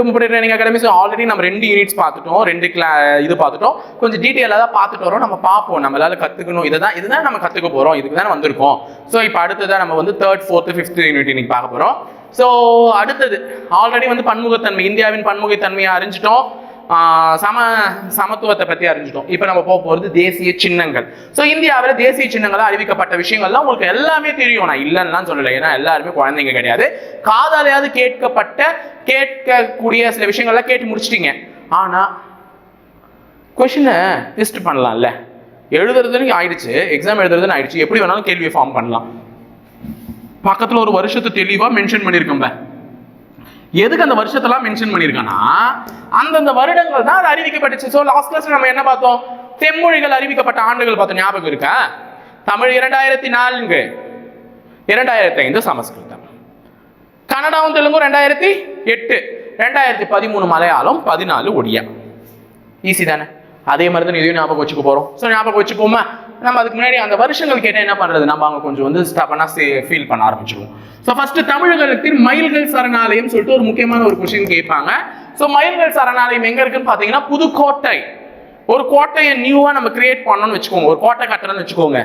To முப்படை training academies already நம்ம ரெண்டு யூனிட்ஸ் பார்த்துட்டோம் ரெண்டு கிளா இது பார்த்துட்டோம். கொஞ்சம் டீட்டெயிலாக தான் பார்த்துட்டு வரோம். நம்ம பார்ப்போம். நம்மளால கற்றுக்கணும் இதை தான் இதுதான் நம்ம கற்றுக்க போகிறோம் இதுக்கு தான் வந்திருக்கோம். ஸோ இப்போ அடுத்ததான் நம்ம வந்து தேர்ட் ஃபோர்த்து ஃபிஃப்த் யூனிட் இன்னைக்கு பார்க்க போகிறோம் ஸோ அடுத்தது ஆல்ரெடி வந்து பன்முகத்தன்மை இந்தியாவின் பன்முகத்தன்மையை அறிஞ்சிட்டோம். சம சமத்துவத்தை பற்றி அறிஞ்சிட்டோம். இப்போ நம்ம போக போகிறது தேசிய சின்னங்கள். ஸோ இந்தியாவில் தேசிய சின்னங்களாக அறிவிக்கப்பட்ட விஷயங்கள்லாம் உங்களுக்கு எல்லாமே தெரியும். நான் இல்லைன்னுலாம் சொல்லலை. ஏன்னா எல்லாருமே குழந்தைங்க கிடையாது. காதாலையாவது கேட்கப்பட்ட கேட்கக்கூடிய சில விஷயங்கள்லாம் கேட்டு முடிச்சிட்டீங்க. ஆனால் கொஷினை லிஸ்ட் பண்ணலாம்ல. எழுதுறதுன்னு ஆயிடுச்சு. எக்ஸாம் எழுதுறதுன்னு ஆயிடுச்சு. எப்படி வேணாலும் கேள்வியை ஃபார்ம் பண்ணலாம். பக்கத்தில் ஒரு வருஷத்தை தெளிவாக மென்ஷன் பண்ணியிருக்கோம்ல. எதுக்கு அந்த வருஷத்தெல்லாம் மென்ஷன் பண்ணியிருக்கான்னா அந்தந்த வருடங்கள் தான் அது அறிவிக்கப்பட்டுச்சு. ஸோ லாஸ்ட் கிளாஸ் நம்ம என்ன பார்த்தோம்? செம்மொழிகள் அறிவிக்கப்பட்ட ஆண்டுகள் பார்த்தோம். ஞாபகம் இருக்கா? தமிழ் இரண்டாயிரத்தி நான்கு இரண்டாயிரத்தி ஐந்து சமஸ்கிருதம். கனடாவும் தெலுங்கும் ரெண்டாயிரத்தி எட்டு. ரெண்டாயிரத்தி பதிமூணு மலையாளம் பதினாலு ஒடியா. ஈஸி தானே? அதே மாதிரி தான் இதையும் ஞாபகம் வச்சுக்க போகிறோம் ஸோ ஞாபகம் வச்சுக்கோமா நம்ம அதுக்கு முன்னாடி அந்த வருஷங்கள் கேட்டால் என்ன பண்ணுறது நம்ம அவங்க கொஞ்சம் வந்து ஸ்டபனாக ஃபீல் பண்ண ஆரம்பிச்சிருவோம். ஸோ ஃபர்ஸ்ட் தமிழகத்தின் மயில்கள் சரணாலயம் சொல்லிட்டு ஒரு முக்கியமான ஒரு கொஸ்டின் கேட்பாங்க. ஸோ மயில்கள் சரணாலயம் எங்க இருக்குன்னு பார்த்தீங்கன்னா புதுக்கோட்டை. ஒரு கோட்டையை நியூவாக நம்ம கிரியேட் பண்ணணும்னு வச்சுக்கோங்க. ஒரு கோட்டை கட்டுறோம்னு வச்சுக்கோங்க.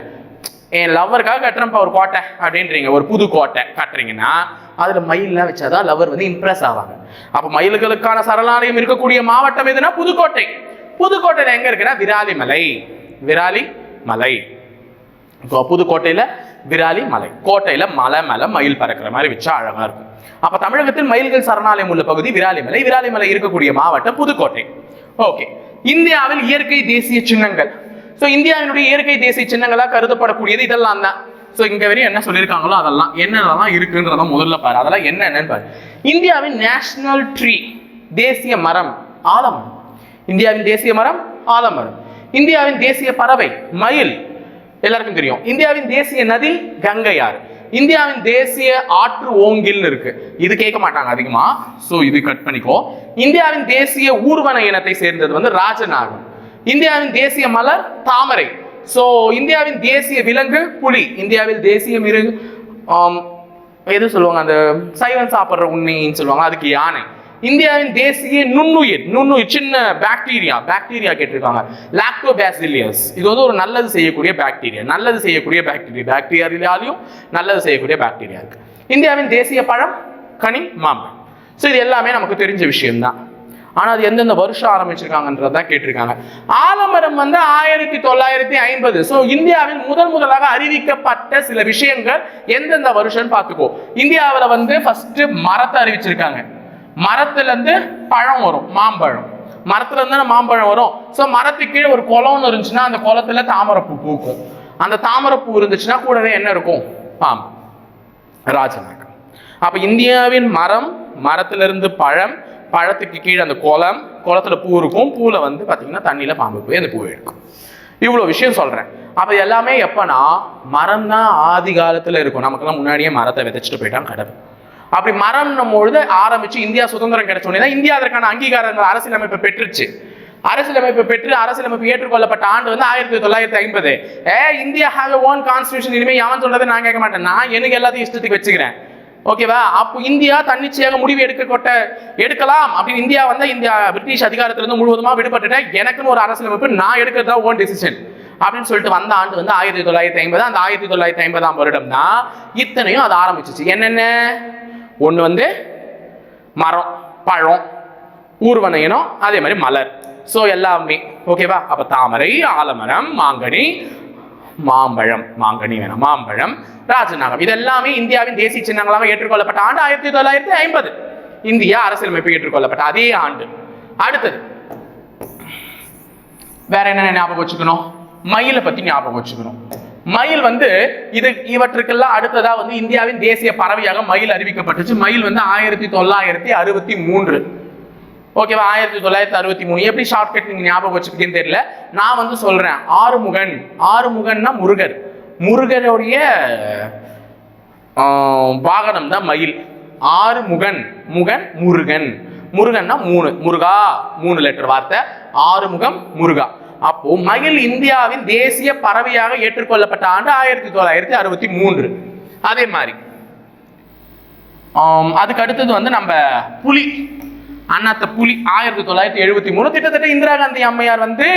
என் லவ்வருக்காக கட்டுறப்ப ஒரு கோட்டை அப்படின்றீங்க. ஒரு புது கோட்டை கட்டுறீங்கன்னா அதுல மயிலெல்லாம் வச்சாதான் லவர் வந்து இம்ப்ரெஸ் ஆவாங்க. அப்ப மயில்களுக்கான சரணாலயம் இருக்கக்கூடிய மாவட்டம் எதுனா புதுக்கோட்டை. புதுக்கோட்டையில எங்க இருக்குன்னா விராலிமலை. விராலி மலை. இப்போ புதுக்கோட்டையில விராலி மலை. கோட்டையில மலை மேல மயில் பறக்கிற மாதிரி வச்சா அழகா இருக்கும். அப்ப தமிழகத்தில் மயில்கள் சரணாலயம் உள்ள பகுதி விராலிமலை விராலிமலை இருக்கக்கூடிய மாவட்டம் புதுக்கோட்டை. ஓகே. இந்தியாவில் இயற்கை தேசிய சின்னங்கள். ஸோ இந்தியாவினுடைய இயற்கை தேசிய சின்னங்களாக கருதப்படக்கூடியது இதெல்லாம் தான். ஸோ இங்க வரையும் என்ன சொல்லியிருக்காங்களோ அதெல்லாம். என்னென்னலாம் இருக்குன்றத முதல்ல பாரு. அதெல்லாம் என்னென்னு பாரு. இந்தியாவின் நேஷனல் ட்ரீ தேசிய மரம் ஆலமரம். இந்தியாவின் தேசிய மரம் ஆலமரம். இந்தியாவின் தேசிய பறவை மயில். எல்லாருக்கும் தெரியும். இந்தியாவின் தேசிய நதி கங்கை ஆறு. இந்தியாவின் தேசிய ஆற்று ஓங்கில்னு இருக்கு. இது கேட்க மாட்டாங்க அதிகமா. சோ இது கட் பண்ணிக்கோ. இந்தியாவின் தேசிய ஊர்வன இனத்தை சேர்ந்தது வந்து ராஜநாகம் இந்தியாவின் தேசிய மலர் தாமரை. சோ இந்தியாவின் தேசிய விலங்கு புலி. இந்தியாவில் தேசிய மிருகு எது சொல்லுவாங்க? அந்த சைவம் சாப்பிட்ற உண்மைன்னு சொல்லுவாங்க. அதுக்கு யானை. இந்தியாவின் தேசிய நுண்ணுயிர் நுண்ணுயிர் சின்ன பாக்டீரியா பாக்டீரியா கேட்டிருக்காங்க. லாக்டோபாசிலியஸ் இது வந்து ஒரு நல்லது செய்யக்கூடிய பாக்டீரியா நல்லது செய்யக்கூடிய பாக்டீரியா பாக்டீரியாலையும் நல்லது செய்யக்கூடிய பாக்டீரியா இருக்கு. இந்தியாவின் தேசிய பழம் கனி மாம்பழம். ஸோ இது எல்லாமே நமக்கு தெரிஞ்ச விஷயம்தான். ஆனால் அது எந்தெந்த வருஷம் ஆரம்பிச்சிருக்காங்கன்றதான் கேட்டிருக்காங்க. ஆலமரம் வந்து ஆயிரத்தி தொள்ளாயிரத்தி ஐம்பது. ஸோ இந்தியாவில் முதல் முதலாக அறிவிக்கப்பட்ட சில விஷயங்கள் எந்தெந்த வருஷம்னு பார்த்துக்கோ. இந்தியாவில் வந்து ஃபர்ஸ்ட் மரத்தை அறிவிச்சிருக்காங்க. மரத்துல இருந்து பழம் வரும் மாம்பழம். மரத்துலேருந்து தானே மாம்பழம் வரும்? ஸோ மரத்துக்கு கீழே ஒரு குளம்னு இருந்துச்சுன்னா அந்த குளத்துல தாமரைப்பூ பூக்கும். அந்த தாமரைப்பூ இருந்துச்சுன்னா கூடவே என்ன இருக்கும்? பாம்பு. ராஜநாகம் அப்போ இந்தியாவின் மரம் மரத்திலிருந்து பழம் பழத்துக்கு கீழே அந்த குளம் குளத்துல பூ இருக்கும். பூவில் வந்து பார்த்தீங்கன்னா தண்ணியில் பாம்பு போய் அந்த பூ எடுக்கும். இவ்வளவு விஷயம் சொல்றேன். அப்ப எல்லாமே எப்பனா மரம் தான் ஆதி காலத்துல இருக்கும். நமக்கெல்லாம் முன்னாடியே மரத்தை விதைச்சிட்டு போயிட்டான் கடவுள். அப்படி மரம்னும் பொழுது ஆரம்பிச்சு இந்தியா சுதந்திரம் கிடைச்ச உடனே இந்தியா அதற்கான அங்கீகாரங்கள் அரசியலமைப்பு பெற்றுச்சு. அரசியலமைப்பு பெற்று அரசியலமைப்பு ஏற்றுக்கொள்ளப்பட்ட ஆண்டு வந்து ஆயிரத்தி தொள்ளாயிரத்தி ஐம்பது. ஏ இந்தியா ஹாவ் ஓன் கான்ஸ்டியூஷன் இனிமேல் எவன் சொல்றதை நான் கேட்க மாட்டேன். நான் எனக்கு எல்லாத்தையும் இஷ்டத்துக்கு வச்சுக்கிறேன். ஓகேவா அப்போ இந்தியா தன்னிச்சையாக முடிவு எடுக்க எடுக்கலாம். அப்படின்னு இந்தியா வந்து இந்தியா பிரிட்டிஷ் அதிகாரத்திலிருந்து முழுவதுமாக விடுபட்டுட்டேன். எனக்குன்னு ஒரு அரசியலமைப்பு நான் எடுக்கிறது தான் ஓன் டெசிஷன் அப்படின்னு சொல்லிட்டு வந்த ஆண்டு வந்து ஆயிரத்தி தொள்ளாயிரத்தி ஐம்பது. அந்த ஆயிரத்தி தொள்ளாயிரத்தி ஐம்பதாம் வருடம் தான் இத்தனையும் அது ஆரம்பிச்சிச்சு. என்னென்ன? ஒன்று வந்து மரம் பழம் ஊர்வன இனம் அதே மாதிரி மலர். ஸோ எல்லாமே ஓகேவா அப்போ தாமரை ஆலமரம் மாங்கனி மாம்பழம் மாங்கனி வேணும் மாம்பழம் ராஜநாகம் இது எல்லாமே இந்தியாவின் தேசிய சின்னங்களாக ஏற்றுக்கொள்ளப்பட்ட ஆண்டு ஆயிரத்தி தொள்ளாயிரத்தி ஐம்பது. இந்தியா அரசியலமைப்பு ஏற்றுக்கொள்ளப்பட்ட அதே ஆண்டு. அடுத்தது வேற என்ன ஞாபகம் வச்சுக்கணும்? மயிலை பத்தி ஞாபகம் வச்சுக்கணும். மயில் வந்து இது இவற்றுக்கெல்லாம் அடுத்ததா வந்து இந்தியாவின் தேசிய பறவையாக மயில் அறிவிக்கப்பட்டுச்சு. மயில் வந்து ஆயிரத்தி தொள்ளாயிரத்தி அறுபத்தி மூன்று. ஓகேவா ஆயிரத்தி தொள்ளாயிரத்தி அறுபத்தி மூணு. எப்படி ஷார்ட்கட் நீங்க ஞாபகம் வச்சுக்கிட்டேன்னு தெரியல. நான் வந்து சொல்றேன். ஆறுமுகன். ஆறுமுகன்னா முருகர். முருகருடைய வாகனம் தான் மயில். ஆறு முகன் முகன் முருகன். முருகன்னா மூணு. முருகா மூணு லெட்டர் வார்த்தை. ஆறுமுகம் முருகா. அப்போ மயில் இந்தியாவின் தேசிய பறவையாக ஏற்றுக்கொள்ளப்பட்ட ஆண்டு ஆயிரத்தி தொள்ளாயிரத்தி அறுபத்தி மூன்று. அதே மாதிரி. அதுக்கு அடுத்தது வந்து நம்ம புலி அண்ணாத்த புலி ஆயிரத்தி தொள்ளாயிரத்தி எழுபத்தி மூணு. கிட்டத்தட்ட இந்திரா காந்தி அம்மையார் வந்து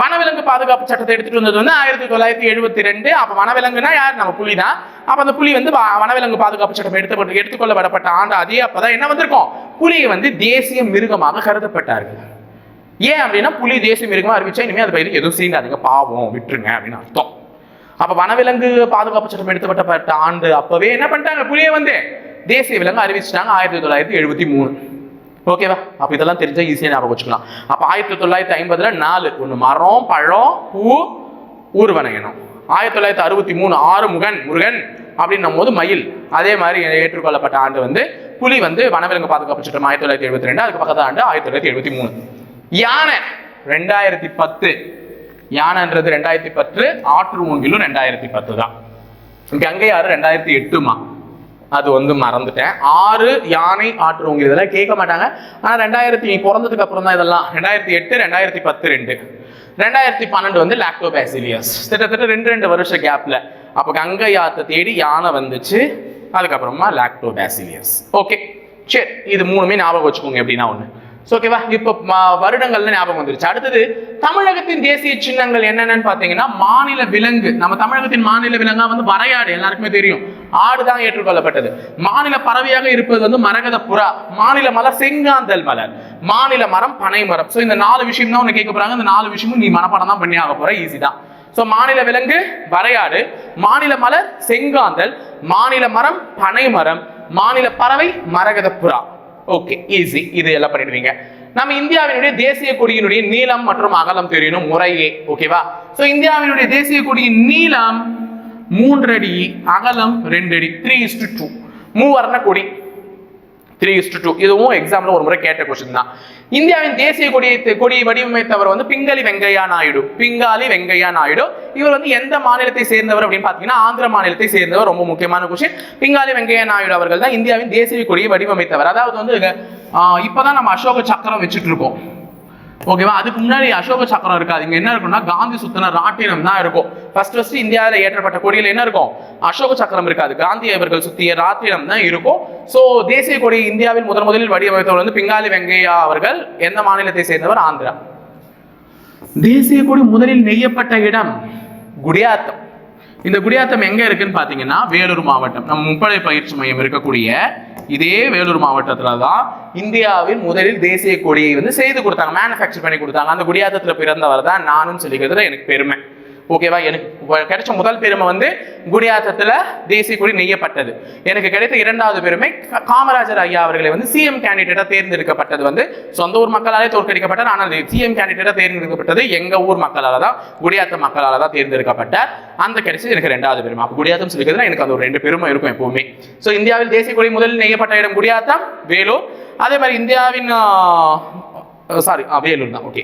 வனவிலங்கு பாதுகாப்பு சட்டத்தை எடுத்துட்டு வந்தது வந்து ஆயிரத்தி தொள்ளாயிரத்தி எழுபத்தி ரெண்டு. அப்ப வனவிலங்குனா யார்? நம்ம புலி தான் அப்ப அந்த புலி வந்து வனவிலங்கு பாதுகாப்பு சட்டம் எடுத்து எடுத்துக்கொள்ளப்படப்பட்ட ஆண்டு அதே அப்பதான் என்ன வந்திருக்கும்? புலியை வந்து தேசிய மிருகமாக கருதப்பட்டார்கள். ஏன் அப்படின்னா புலி தேசிய இருக்குமா அறிவிச்சா இனிமேல் அது பயிருக்கு எதுவும் செய்யாதீங்க பாவம் விட்டுருங்க அப்படின்னு அர்த்தம். அப்போ வனவிலங்கு பாதுகாப்பு சட்டம் எடுத்துப்பட்ட ஆண்டு அப்பவே என்ன பண்ணிட்டாங்க புலியை வந்து தேசிய விலங்கு அறிவிச்சிட்டாங்க ஆயிரத்தி தொள்ளாயிரத்தி எழுபத்தி மூணு. ஓகேவா அப்போ இதெல்லாம் தெரிஞ்சால் ஈஸியாக ஞாபகம் வச்சுக்கலாம். அப்போ ஆயிரத்தி தொள்ளாயிரத்தி ஐம்பதுல நாலு ஒன்று மரம் பழம் பூ ஊர்வனையணும். ஆயிரத்தி தொள்ளாயிரத்தி அறுபத்தி மூணு ஆறு முகன் முருகன் அப்படின்னும் போது மயில். அதே மாதிரி ஏற்றுக்கொள்ளப்பட்ட ஆண்டு வந்து புலி வந்து வனவிலங்கு பாதுகாப்பு சட்டம் ஆயிரத்தி தொள்ளாயிரத்தி எழுபத்தி ரெண்டு அதுக்கு பக்கத்து ஆண்டு ஆயிரத்தி தொள்ளாயிரத்தி எழுபத்தி மூணு. யானை. ரெண்டாயிரத்தி பத்து. யானைன்றது ரெண்டாயிரத்தி பத்து ஆற்று மூங்கிலும் ரெண்டாயிரத்தி பத்து தான். கங்கை ஆறு ரெண்டாயிரத்தி எட்டுமா. அது வந்து மறந்துட்டேன். ஆறு யானை ஆற்று மூங்கில் இதெல்லாம் கேட்க மாட்டாங்க. ஆனால் ரெண்டாயிரத்தி நீ பிறந்ததுக்கு அப்புறம் தான் இதெல்லாம். ரெண்டாயிரத்தி எட்டு ரெண்டாயிரத்தி பத்து ரெண்டு. ரெண்டாயிரத்தி பன்னெண்டு வந்து லாக்டோபேசிலியஸ் கிட்டத்தட்ட ரெண்டு ரெண்டு வருஷ கேப்ல அப்போ கங்கை ஆத்தை தேடி யானை வந்துச்சு. அதுக்கப்புறமா லாக்டோபேசிலியஸ் ஓகே சரி இது மூணுமே ஞாபகம் வச்சுக்கோங்க எப்படின்னா ஒன்று ஓகேவா இப்போ வருடங்கள்ல ஞாபகம் வந்துருச்சு. அடுத்தது தமிழகத்தின் தேசிய சின்னங்கள் என்னென்னு பார்த்தீங்கன்னா மாநில விலங்கு. நம்ம தமிழகத்தின் மாநில விலங்கா வந்து வரையாடு. எல்லாருக்குமே தெரியும். ஆடு தான் ஏற்றுக்கொள்ளப்பட்டது. மாநில பறவையாக இருப்பது வந்து மரகத புறா மாநில மலர் செங்காந்தல் மலர். மாநில மரம் பனை மரம். ஸோ இந்த நாலு விஷயம் தான் உன்னை கேட்க போறாங்க. இந்த நாலு விஷயமும் நீ மனப்பாடம் தான் பண்ணி ஆக போற. ஈஸி தான். ஸோ மாநில விலங்கு வரையாடு. மாநில மலர் செங்காந்தல். மாநில மரம் பனை மரம். மாநில பறவை மரகத புறா ஓகே ஈஸி இது எல்லாம் பண்ணிடுவீங்க. நம்ம இந்தியாவினுடைய தேசிய கொடியினுடைய நீளம் மற்றும் அகலம் தெரியணும் முறையே. ஓகேவா ஸோ இந்தியாவினுடைய தேசிய கொடியின் நீளம் மூன்றடி அகலம் ரெண்டு அடி த்ரீ இஸ்டு டூ மூவர்ண கொடி த்ரீ இஸ்டு டூ இதுவும் எக்ஸாம்ல ஒரு முறை கேட்ட கொஸ்டின் தான். இந்தியாவின் தேசிய கொடியை கொடியை வடிவமைத்தவர் வந்து பிங்காலி வெங்கையா நாயுடு. பிங்காலி வெங்கையா நாயுடு. இவர் வந்து எந்த மாநிலத்தை சேர்ந்தவர் அப்படின்னு பார்த்தீங்கன்னா ஆந்திர மாநிலத்தை சேர்ந்தவர் ரொம்ப முக்கியமான கொஸ்டின் பிங்காலி வெங்கையா நாயுடு அவர்கள் தான் இந்தியாவின் தேசிய கொடியை வடிவமைத்தவர். அதாவது வந்து ஆஹ் இப்பதான் நம்ம அசோக சக்கரம் வச்சுட்டு இருக்கோம். ஓகேவா அதுக்கு முன்னாடி அசோக சக்கரம் இருக்காது. இங்க என்ன இருக்கும்னா காந்தி சுத்தன ராட்டினம் தான் இருக்கும். ஃபர்ஸ்ட் ஃபர்ஸ்ட் இந்தியாவில் ஏற்றப்பட்ட கொடியில் என்ன இருக்கும்? அசோக சக்கரம் இருக்காது. காந்தி அவர்கள் சுத்திய ராட்டினம் தான் இருக்கும். ஸோ தேசிய கொடி இந்தியாவில் முதன் முதலில் வடிவமைத்தவர் வந்து பிங்காலி வெங்கையா அவர்கள். எந்த மாநிலத்தை சேர்ந்தவர்? ஆந்திரா. தேசிய கொடி முதலில் நெய்யப்பட்ட இடம் குடியாத்தம். இந்த குடியாத்தம் எங்க இருக்குன்னு பாத்தீங்கன்னா வேலூர் மாவட்டம். நம்ம முப்படை பயிற்சி மையம் இருக்கக்கூடிய இதே வேலூர் மாவட்டத்தில் தான் இந்தியாவின் முதலில் தேசிய கொடியை வந்து செய்து கொடுத்தாங்க மேனுஃபேக்சர் பண்ணி கொடுத்தாங்க. அந்த குடியாத்தத்தில் பிறந்தவர் தான் நானும் சொல்லிக்கிறதுல எனக்கு பெருமை. ஓகேவா எனக்கு கிடைச்ச முதல் பெருமை வந்து குடியாத்தத்தில் தேசிய கொடி நெய்யப்பட்டது. எனக்கு கிடைத்த இரண்டாவது பெருமை காமராஜர் ஐயா அவர்களை வந்து சிஎம் கேண்டிடேட்டாக தேர்ந்தெடுக்கப்பட்டது வந்து சொந்த ஊர் மக்களாலே தோற்கடிக்கப்பட்டார். ஆனால் சிஎம் கேண்டிடேட்டாக தேர்ந்தெடுக்கப்பட்டது எங்கள் ஊர் மக்களால் தான் குடியாத்த மக்களால் தான் தேர்ந்தெடுக்கப்பட்டார். அந்த கிடைச்சது எனக்கு ரெண்டாவது பெருமை. அப்போ குடியாத்தம் சொல்லிக்கிறதுனா எனக்கு அந்த ஒரு ரெண்டு பெருமை இருக்கும் எப்பவுமே. ஸோ இந்தியாவில் தேசிய கொடி முதலில் நெய்யப்பட்ட இடம் குடியாத்தம் வேலூர். அதே மாதிரி இந்தியாவின் சாரி வேலூர் தான். ஓகே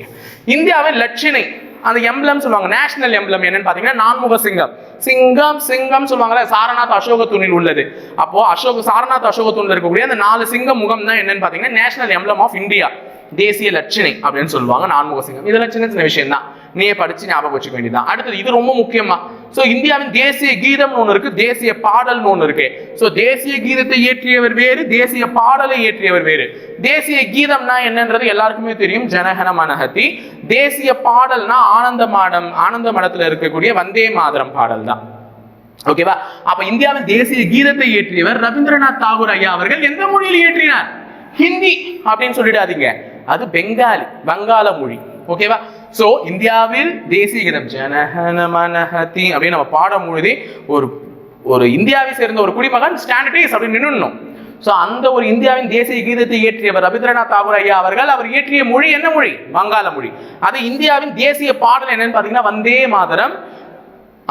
இந்தியாவின் லட்சினை அந்த எம்ப்ளம் சொல்லுவாங்க. நேஷனல் எம்ப்ளம் என்னன்னு பாத்தீங்கன்னா நான்முக சிங்கம். சிங்கம் சிங்கம் சொல்லுவாங்கல்ல சாரநாத் அசோக தூணில் உள்ளது. அப்போ அசோக சாரநாத் அசோக தூணில் இருக்கக்கூடிய அந்த நாலு சிங்க முகம் தான் என்னன்னு பாத்தீங்கன்னா நேஷனல் எம்ப்ளம் ஆஃப் இந்தியா தேசிய லட்சணை அப்படின்னு சொல்லுவாங்க நான்முக சிங்கம். இதெல்லாம் சின்ன சின்ன விஷயம் தான். நீயே படிச்சு ஞாபகம் வச்சுக்க வேண்டியதான் அடுத்தது இது ரொம்ப முக்கியமா. சோ இந்தியாவின் தேசிய கீதம்னு ஒண்ணு இருக்கு தேசிய பாடல்னு ஒண்ணு இருக்கு. சோ தேசிய கீதத்தை இயற்றியவர் வேறு தேசிய பாடலை இயற்றியவர் வேறு. தேசிய கீதம்னா என்னன்றது எல்லாருக்குமே தெரியும். ஜனகன மனஹதி தேசிய பாடல்னா ஆனந்த மாடம் ஆனந்த மடத்துல இருக்கக்கூடிய வந்தே மாதரம் பாடல் தான் ஓகேவா? அப்ப இந்தியாவின் தேசிய கீதத்தை இயற்றியவர் ரவீந்திரநாத் தாகூர் ஐயா அவர்கள் எந்த மொழியில் இயற்றினார்? ஹிந்தி அப்படின்னு சொல்லிடாதீங்க. அது பெங்காலி வங்காள மொழி. ஓகேவா? சோ இந்தியாவில் தேசிய கீதம் ஜனஹன மனஹதி அப்படின்னு நம்ம பாடும் பொழுதே ஒரு ஒரு இந்தியாவை சேர்ந்த ஒரு குடிமகன் ஸ்டாண்டர்டைஸ் அப்படின்னு நின்னுடணும். ஸோ அந்த ஒரு இந்தியாவின் தேசிய கீதத்தை இயற்றியவர் ரவீந்திரநாத் தாகூர் ஐயா அவர்கள் அவர் இயற்றிய மொழி என்ன மொழி? வங்காள மொழி. அது இந்தியாவின் தேசிய பாடல் என்னன்னு பார்த்தீங்கன்னா வந்தே மாதரம்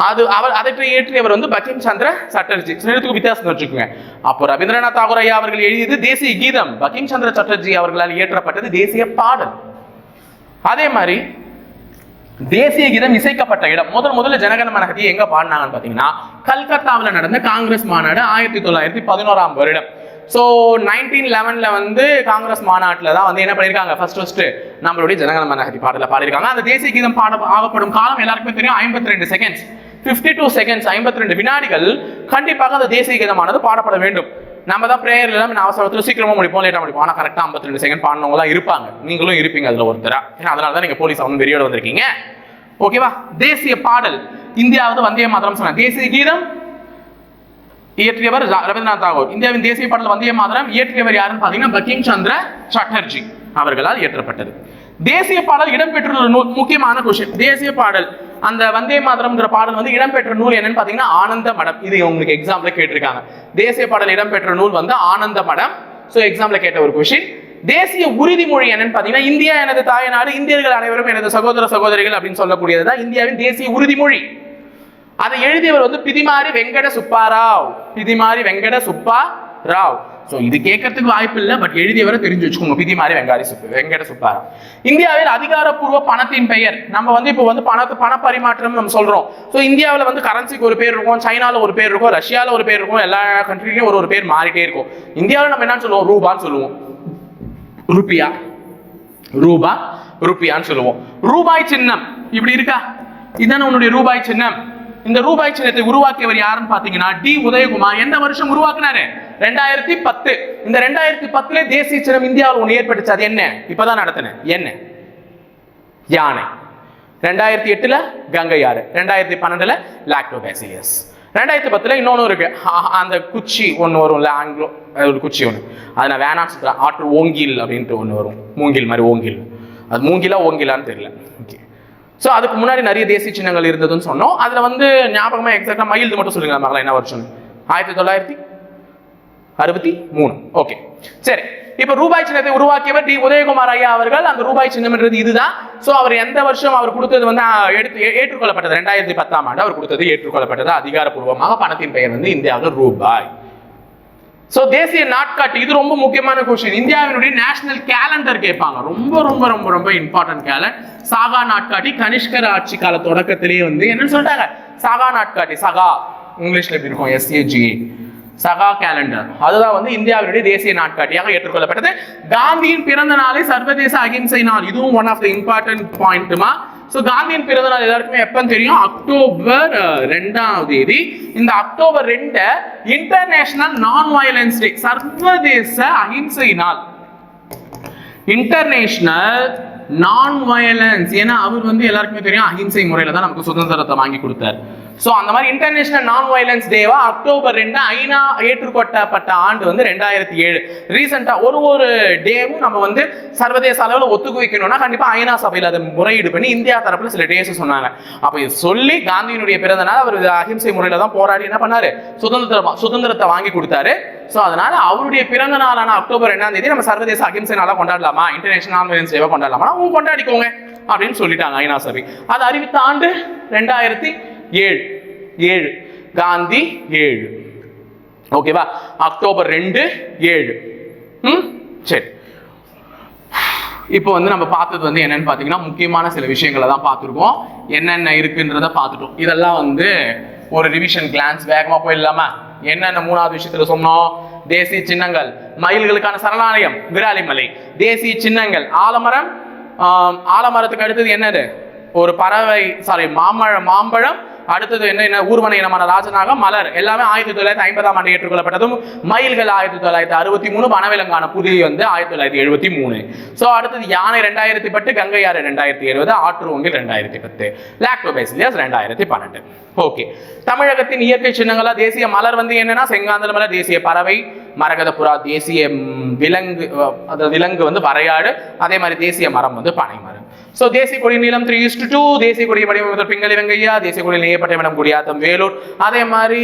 அது அவர் அதை இயற்றியவர் வந்து பக்கிம் சந்திர சட்டர்ஜி. சிலருக்கு வித்தியாசம் வச்சுக்கோங்க. அப்போ ரவீந்திரநாத் தாகூர் ஐயா அவர்கள் எழுதியது தேசிய கீதம். பக்கிம் சந்திர சட்டர்ஜி அவர்களால் இயற்றப்பட்டது தேசிய பாடல். அதே மாதிரி தேசிய கீதம் இசைக்கப்பட்ட இடம். முதல் முதல்ல ஜனகன மனகதி எங்க பாடினாங்கன்னு பாத்தீங்கன்னா கல்கத்தாவில் நடந்த காங்கிரஸ் மாநாடு ஆயிரத்தி தொள்ளாயிரத்தி பதினோராம் வருடம். ஸோ நைன்டீன் லெவனில் வந்து காங்கிரஸ் மாநாட்டில் தான் வந்து என்ன பண்ணியிருக்காங்க ஃபர்ஸ்ட் ஃபஸ்ட்டு நம்மளுடைய ஜனகன மனகதி பாடல பாடியிருக்காங்க. அந்த தேசிய கீதம் பாட ஆகப்படும் காலம் எல்லாருக்குமே தெரியும். ஐம்பத்தி ரெண்டு செகண்ட்ஸ் ஃபிஃப்டி டூ செகண்ட்ஸ் ஐம்பத்தி ரெண்டு வினாடிகள் கண்டிப்பாக அந்த தேசிய கீதமானது பாடப்பட வேண்டும். நம்ம தான் ப்ரேயர் இல்லாமல் அவசரத்தில் சீக்கிரமாக முடிப்போம் லேட்டாக முடிப்போம். ஆனால் கரெக்டாக ஐம்பத்தி ரெண்டு செகண்ட் பாடினவங்களாம் இருப்பாங்க. நீங்களும் இருப்பீங்க அதில் ஒருத்தரா. ஏன்னா அதனால தான் நீங்கள் போலீஸ் அவங்க வெறியோட வந்திருக்கீங்க. ஓகேவா தேசிய பாடல். இந்தியாவது வந்தே மாதரம் சொன்னாங்க. தேசிய கீதம் இயற்றியவர் ரவீந்திரநாத் தாகூர். இந்தியாவின் தேசிய பாடல் வந்தே மாதரம் இயற்றியவர் யாருன்னு பார்த்தீங்கன்னா பக்கிம் சந்திர சட்டர்ஜி அவர்களால் இயற்றப்பட்டது. தேசிய பாடல் இடம்பெற்றுள்ள நூல் முக்கியமான கொஷின். தேசிய பாடல் அந்த வந்தே மாதரம்ங்கிற பாடல் வந்து இடம்பெற்ற நூல் என்னன்னு பார்த்தீங்கன்னா ஆனந்த மடம். இது உங்களுக்கு எக்ஸாம்ல கேட்டிருக்காங்க. தேசிய பாடல் இடம்பெற்ற நூல் வந்து ஆனந்த மடம். ஸோ எக்ஸாம்ல கேட்ட ஒரு கொஷின். தேசிய உறுதிமொழி என்னன்னு பார்த்தீங்கன்னா இந்தியா எனது தாய்நாடு இந்தியர்கள் அனைவரும் எனது சகோதர சகோதரிகள் அப்படின்னு சொல்லக்கூடியது தான் இந்தியாவின் தேசிய உறுதிமொழி. அதை எழுதியவர் வந்து பிதிமாரி வெங்கட சுப்பாராவ் பிதிமாரி வெங்கட சுப்பா ராவ் ஸோ இது கேட்கறதுக்கு வாய்ப்பு இல்லை பட் எழுதியவரை தெரிஞ்சு வச்சுக்கோங்க பிதிமாரி வெங்காரி சுப்பு வெங்கட சுப்பாரா இந்தியாவில் அதிகாரப்பூர்வ பணத்தின் பெயர். நம்ம வந்து இப்போ வந்து பணத்து பண பரிமாற்றம் நம்ம சொல்றோம். ஸோ இந்தியாவில் வந்து கரன்சிக்கு ஒரு பேர் இருக்கும் சைனாவில் ஒரு பேர் இருக்கும் ரஷ்யாவில் ஒரு பேர் இருக்கும் எல்லா கண்ட்ரிலையும் ஒரு ஒரு பேர் மாறிட்டே இருக்கும். இந்தியாவில் நம்ம என்னன்னு சொல்லுவோம்? ரூபான்னு சொல்லுவோம். ருப்பியா. ரூபா ருப்பியான்னு சொல்லுவோம். ரூபாய் சின்னம். இப்படி இருக்கா? இதுதானே உன்னுடைய ரூபாய் சின்னம். இந்த ரூபாய் சின்னத்தை உருவாக்கியவர் யாருன்னு பாத்தீங்கன்னா டி உதயகுமார். எந்த வருஷம் உருவாக்குனாரு? ரெண்டாயிரத்தி பத்து. இந்த ரெண்டாயிரத்தி பத்துல தேசிய சின்னம் இந்தியாவில் ஒன்று ஏற்பட்டுச்சு. அது என்ன? இப்பதான் நடத்தினேன். என்ன? யானை. ரெண்டாயிரத்தி எட்டுல கங்கை ஆறு. ரெண்டாயிரத்தி பன்னெண்டுல லாக்டோபேசிலியஸ் ரெண்டாயிரத்தி பத்துல இன்னொன்று இருக்கு. அந்த குச்சி ஒன்று வரும்ல ஆங்கிலோ அது ஒரு குச்சி ஒன்று அது நான் வேணாம் சொல்றேன். ஆற்று ஓங்கில் அப்படின்ட்டு ஒன்று வரும். மூங்கில் மாதிரி ஓங்கில். அது மூங்கிலா ஓங்கிலான்னு தெரியல. ஓகே ஸோ அதுக்கு முன்னாடி நிறைய தேசிய சின்னங்கள் இருந்ததுன்னு சொன்னோம். அதில் வந்து ஞாபகமாக எக்ஸாக்டாக மயில்து மட்டும் சொல்லுங்க மகளா என்ன வருஷம் ஆயிரத்தி தொள்ளாயிரத்தி அறுபத்தி மூணு. ஓகே சரி. இப்ப ரூபாய் சின்னத்தை உருவாக்கியவர் டி. உதயகுமார் ஐயா அவர்கள். அந்த ரூபாய் சின்னம்ன்றது இதுதான். ஸோ அவர் எந்த வருஷம் அவர் கொடுத்தது வந்து எடுத்து ஏற்றுக்கொள்ளப்பட்டது? ரெண்டாயிரத்தி பத்தாம் ஆண்டு அவர் கொடுத்தது ஏற்றுக்கொள்ளப்பட்டது. அதிகாரப்பூர்வமாக பணத்தின் பெயர் வந்து இந்தியாவில் ரூபாய். ஸோ தேசிய நாட்காட்டி இது ரொம்ப முக்கியமான கொஸ்டின் இந்தியாவினுடைய நேஷனல் கேலண்டர் கேட்பாங்க. ரொம்ப ரொம்ப ரொம்ப ரொம்ப இம்பார்ட்டன்ட் கேலண்டர் சாகா நாட்காட்டி கனிஷ்கர் ஆட்சி கால தொடக்கத்திலேயே வந்து என்னன்னு சொல்லிட்டாங்க. சாகா நாட்காட்டி சகா. இங்கிலீஷ்ல எப்படி இருக்கும்? எஸ்ஏஜி சகா கேலண்டர் அதுதான் வந்து இந்தியாவினுடைய தேசிய நாட்காட்டியாக ஏற்றுக்கொள்ளப்பட்டது. காந்தியின் பிறந்த நாளை சர்வதேச அகிம்சை நாள். இதுவும் ஒன் ஆஃப் த இம்பார்ட்டன்ட் பாயிண்ட்டுமா ஸோ காந்தியின் பிறந்த நாள் எல்லாருக்குமே எப்பன்னு தெரியும்? அக்டோபர் ரெண்டாம் தேதி. இந்த அக்டோபர் ரெண்டு இன்டர்நேஷனல் நான் வயலன்ஸ் டே சர்வதேச அஹிம்சை நாள். இன்டர்நேஷனல் நான் வயலன்ஸ் ஏன்னா அவர் வந்து எல்லாருக்குமே தெரியும் அஹிம்சை முறையில தான் நமக்கு சுதந்திரத்தை வாங்கி கொடுத்தார். ஸோ அந்த மாதிரி இன்டர்நேஷனல் நான் வயலன்ஸ் டேவா அக்டோபர் ரெண்டு ஐநா ஏற்றுக்கொட்டப்பட்ட ஆண்டு வந்து ரெண்டாயிரத்தி ஏழு. ரீசெண்டாக ஒரு ஒரு டேவும் நம்ம வந்து சர்வதேச அளவில் ஒத்துக்கு வைக்கணும்னா கண்டிப்பாக ஐநா சபையில் அதை முறையீடு பண்ணி இந்தியா தரப்பில் சில டேஸ் சொன்னாங்க. அப்போ இது சொல்லி காந்தியினுடைய பிறந்த நாள் அவர் அகிம்சை அஹிம்சை தான் போராடி என்ன பண்ணாரு? சுதந்திர சுதந்திரத்தை வாங்கி கொடுத்தாரு. ஸோ அதனால அவருடைய பிறந்த நாளான அக்டோபர் ரெண்டாம் தேதி நம்ம சர்வதேச அகிம்சை நாளாக கொண்டாடலாமா? இன்டர்நேஷனல் நான் வயலன்ஸ் டேவா கொண்டாடலாமா அவங்க கொண்டாடிக்கோங்க அப்படின்னு சொல்லிட்டாங்க ஐநா சபை. அது அறிவித்த ஆண்டு ரெண்டாயிரத்தி ஏழு. ஏழு. காந்தி ஏழு. ஓகேவா அக்டோபர் ரெண்டு ஏழு. ம்? சரி. இப்போ வந்து நம்ம பார்த்தது வந்து என்னன்னு பார்த்தீங்கன்னா முக்கியமான சில விஷயங்களை தான் பார்த்துருக்கோம். என்னென்ன இருக்குன்றத பார்த்துட்டோம். இதெல்லாம் வந்து ஒரு ரிவிஷன் கிளான்ஸ் வேகமாக போயிடலாமா? என்னென்ன மூணாவது விஷயத்துல சொன்னோம்? தேசிய சின்னங்கள் மயில்களுக்கான சரணாலயம் விராலிமலை. தேசிய சின்னங்கள் ஆலமரம் ஆலமரத்துக்கு அடுத்தது என்னது? ஒரு பறவை சாரி மாம்பழம் மாம்பழம் அடுத்தது என்ன என்ன ஊர்வன இனமான ராஜநாகம் மலர். எல்லாமே ஆயிரத்தி தொள்ளாயிரத்தி ஐம்பதாம் ஆண்டு ஏற்றுக்கொள்ளப்பட்டதும் மயில்கள் ஆயிரத்தி தொள்ளாயிரத்தி அறுபத்தி மூணு வனவிலங்கான புலி வந்து ஆயிரத்தி தொள்ளாயிரத்தி எழுபத்தி மூணு. ஸோ அடுத்தது யானை ரெண்டாயிரத்தி பத்து கங்கை ஆறு ரெண்டாயிரத்தி எழுபது ஆற்று ஒங்கில் ரெண்டாயிரத்தி பத்து. லாக்டோபேசிலியஸ் ரெண்டாயிரத்தி பன்னெண்டு. ஓகே தமிழகத்தின் இயற்கை சின்னங்களா தேசிய மலர் வந்து என்னன்னா செங்காந்தல் மலர் தேசிய பறவை மரகதபுரா தேசிய விலங்கு அஹ், விலங்கு வந்து வரையாடு அதே மாதிரி தேசிய மரம் வந்து பனை மரம் ஸோ தேசிய கொடி நீளம் த்ரீ இஸ்ட் டூ தேசிய கொடி வடிவமைத்தல் பிங்களி வெங்கையா தேசிய கொடி நெய்யப்பட்ட இடம் குடியாத்தம் வேலூர். அதே மாதிரி